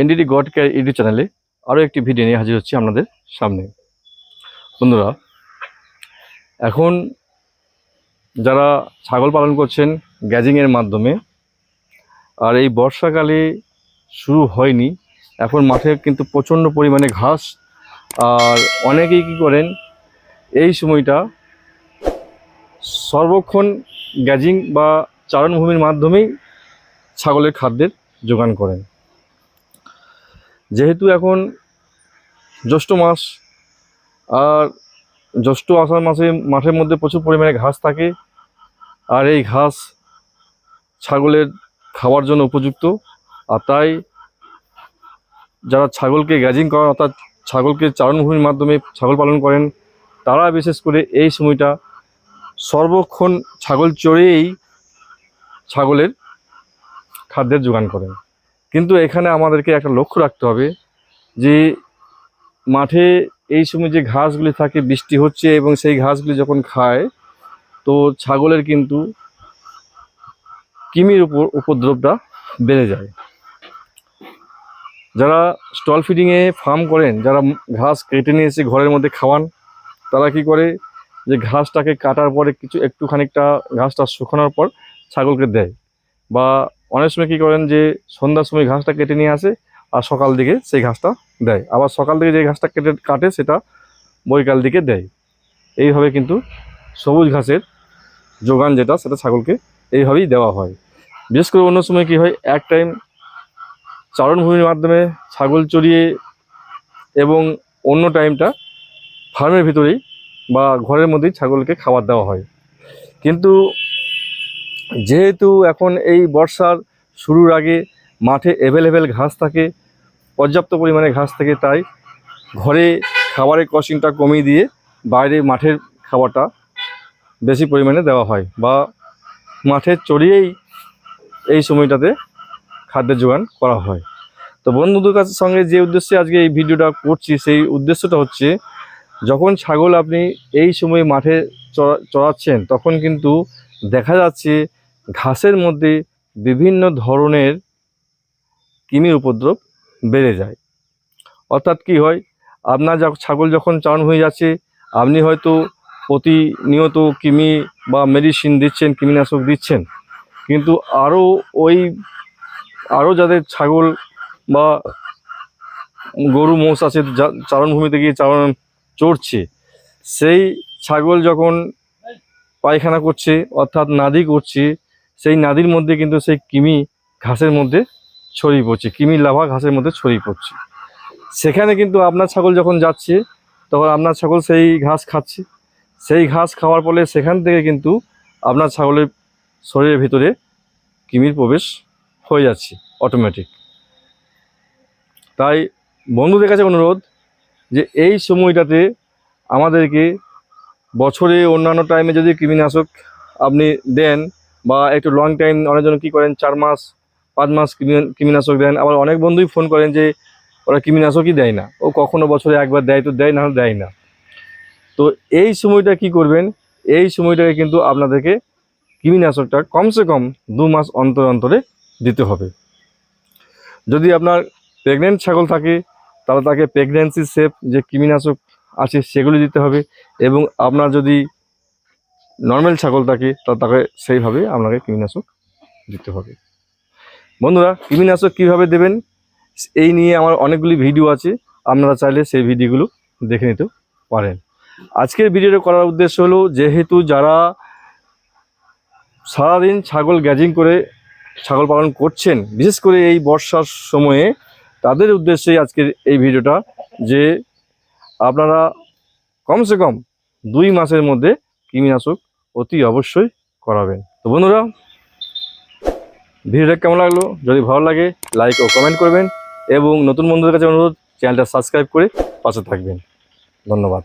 NDD god care YouTube চ্যানেলে আরও একটি ভিডিও নিয়ে হাজির হচ্ছি আপনাদের সামনে। বন্ধুরা, এখন যারা ছাগল পালন করছেন গ্যাজিংয়ের মাধ্যমে, আর এই বর্ষাকালে শুরু হয়নি, এখন মাঠে কিন্তু প্রচণ্ড পরিমাণে ঘাস, আর অনেকেই কী করেন, এই সময়টা সর্বক্ষণ গ্যাজিং বা চারণভূমির মাধ্যমেই ছাগলের খাদ্যের যোগান করেন। যেহেতু এখন জ্যৈষ্ঠ মাস আর জ্যৈষ্ঠ আষাঢ় মাসে মাঠের মধ্যে প্রচুর পরিমাণে ঘাস থাকে আর এই ঘাস ছাগলের খাওয়ার জন্য উপযুক্ত। আর তাই যারা ছাগলকে গ্যাজিং করেন, অর্থাৎ ছাগলকে চারণভূমির মাধ্যমে ছাগল পালন করেন, তারা বিশেষ করে এই সময়টা সর্বক্ষণ ছাগল চড়েই ছাগলের খাদ্যের যোগান করেন। কিন্তু এখানে আমাদেরকে একটা লক্ষ্য রাখতে হবে যে মাঠে এই সময় যে ঘাসগুলি থাকে, বৃষ্টি হচ্ছে এবং সেই ঘাসগুলি যখন খায়, তো ছাগলের কিন্তু কৃমির উপর, উপদ্রবটা বেড়ে যায়। যারা স্টল ফিডিংয়ে ফার্ম করেন, যারা ঘাস কেটে নিয়ে এসে ঘরের মধ্যে খাওয়ান, তারা কি করে যে ঘাসটাকে কাটার পরে কিছু একটু খানিকটা ঘাসটা শুকানোর পর ছাগলকে দেয় বা অনেক সময় কী করেন যে সন্ধ্যার সময় ঘাসটা কেটে নিয়ে আসে আর সকাল দিকে সেই ঘাসটা দেয়। আবার সকাল দিকে যে ঘাসটা কেটে কাটে সেটা বৈকাল দিকে দেয়। এইভাবে কিন্তু সবুজ ঘাসের যোগান যেটা সেটা ছাগলকে এইভাবেই দেওয়া হয়। বিশেষ করে অন্য সময় কী হয়, এক টাইম চারণভূমির মাধ্যমে ছাগল চড়িয়ে এবং অন্য টাইমটা ফার্মের ভিতরেই বা ঘরের মধ্যেই ছাগলকে খাবার দেওয়া হয়। কিন্তু যেহেতু এখন এই বর্ষার শুরুর আগে মাঠে অ্যাভেলেবেল ঘাস থাকে, পর্যাপ্ত পরিমাণে ঘাস থাকে, তাই ঘরে খাবারের কস্টিংটা কমিয়ে দিয়ে বাইরে মাঠের খাবারটা বেশি পরিমাণে দেওয়া হয় বা মাঠে চড়িয়েই এই সময়টাতে খাদ্যের যোগান করা হয়। তো বন্ধুদের কাছে সঙ্গে যে উদ্দেশ্যে আজকে এই ভিডিওটা করছি, সেই উদ্দেশ্যটা হচ্ছে যখন ছাগল আপনি এই সময় মাঠে চড়া, চড়াচ্ছেন, তখন কিন্তু দেখা যাচ্ছে ঘাসের মধ্যে বিভিন্ন ধরনের কৃমির উপদ্রব বেড়ে যায়। অর্থাৎ কি হয়? আপনার ছাগল যখন চারণ হয়ে যাচ্ছে, আপনি হয়তো প্রতিনিয়ত কৃমি বা মেডিসিন দিচ্ছেন, কৃমিনাশক দিচ্ছেন। কিন্তু আরও ওই, আরও যাদের ছাগল বা গরু, মোষ আছে চারণভূমিতে গিয়ে চারণ চড়ছে, সেই ছাগল যখন পায়খানা করছে, অর্থাৎ নাদি করছে সেই নাদির মধ্যে কিন্তু সেই কিমি ঘাসের মধ্যে ছড়িয়ে পড়ছে, কিমি লাভা ঘাসের মধ্যে ছড়িয়ে পড়ছে। সেখানে কিন্তু আপনার ছাগল যখন যাচ্ছে, তখন আপনার ছাগল সেই ঘাস খাচ্ছে। সেই ঘাস খাওয়ার ফলে সেখান থেকে কিন্তু আপনার ছাগলের শরীরের ভিতরে কৃমির প্রবেশ হয়ে যাচ্ছে অটোমেটিক তাই বন্ধুদের কাছে অনুরোধ যে এই সময়টাতে আমাদেরকে বছরে অন্যান্য টাইমে যদি কৃমিনাশক আপনি দেন বা একটু লং টাইম অনেকজন কী করেন, চার মাস, পাঁচ মাস কৃমি- কৃমিনাশক দেন। আবার অনেক বন্ধুই ফোন করেন যে, ওরা কৃমিনাশকই দেয় না। ও কখনো বছরে একবার দেয় তো দেয়, না দেয় না। তো এই সময়টা কি করবেন? এই সময়টাকে কিন্তু আপনাদেরকে কৃমিনাশকটা কমসে কম দু মাস অন্তর অন্তরে দিতে হবে। যদি আপনার প্রেগনেন্ট ছাগল থাকে, তাহলে তাকে প্রেগনেন্সি সেফ যে কৃমিনাশক আছে সেগুলি দিতে হবে এবং আপনার যদি নর্মাল ছাগল থাকে তাহলে তাকে সেইভাবে আপনাকে কৃমিনাশক দিতে হবে। বন্ধুরা কৃমিনাশক কীভাবে দেবেন? এই নিয়ে আমার অনেকগুলি ভিডিও আছে। আপনারা চাইলে সেই ভিডিওগুলো দেখে নিতে পারেন। আজকের ভিডিওটা করার উদ্দেশ্য হলো, যেহেতু যারা সারাদিন ছাগল গ্যাজিং করে ছাগল পালন করছেন, বিশেষ করে এই বর্ষার সময়ে, তাদের উদ্দেশ্যেই আজকের এই ভিডিওটা, যে আপনারা কমসে কম দুই মাসের মধ্যে কৃমিনাশক অতি অবশ্যই করাবেন। তো বন্ধুরা, ভিডিওটা কেমন লাগল? যদি ভালো লাগে লাইক ও কমেন্ট করবেন এবং নতুন বন্ধুদের কাছে অনুরোধ চ্যানেলটা সাবস্ক্রাইব করে পাশে থাকবেন। ধন্যবাদ।